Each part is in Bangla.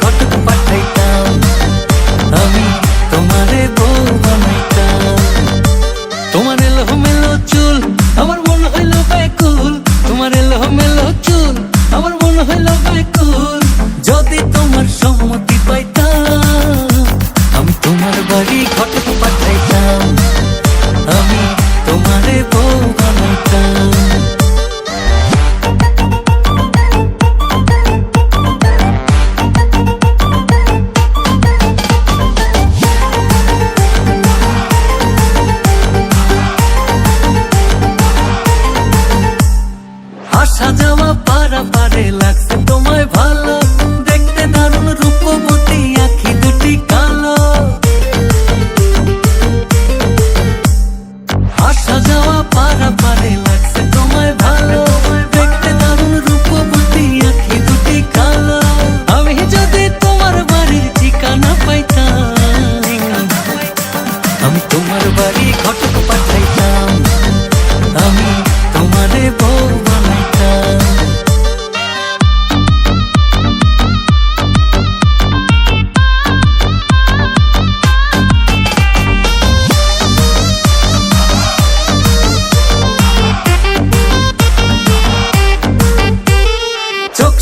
ঘটক পাঠাইতাম। আমি তোমারে বউ বানাইতাম। তোমার এলো মেলো চুল, আমার মন হইল ব্যাকুল। তোমার এলো মেলো চুল, আমার মন হইল ব্যাকুল। যদি তোমার সম্মতি পাইতাম আসা যাওয়া পারা লাগছে তোমায় ভালো। দেখতে দারুণ রূপবতী আখি দুটি কালো। আসা যাওয়া পারা পারে লাগছে তোমায় ভালো। দেখতে দারুণ রূপবতী আখি দুটি কালো। আমি যদি তোমার বাড়ির ঠিকানা পাইতাম, আমি তোমার বাড়ি ঘটক পাঠাইতাম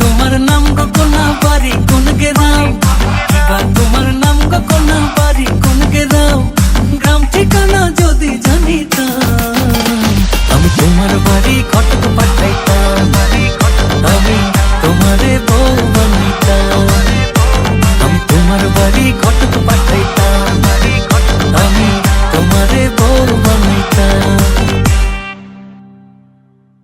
তোমার নাম গোকোনা পারি কোন গেরাম কিবা তোমার নাম গোকোনা পারি কোন গেরাম গ্রাম ঠিকানা যদি জানিতাম। আমি তোমার বাড়ি ঘটক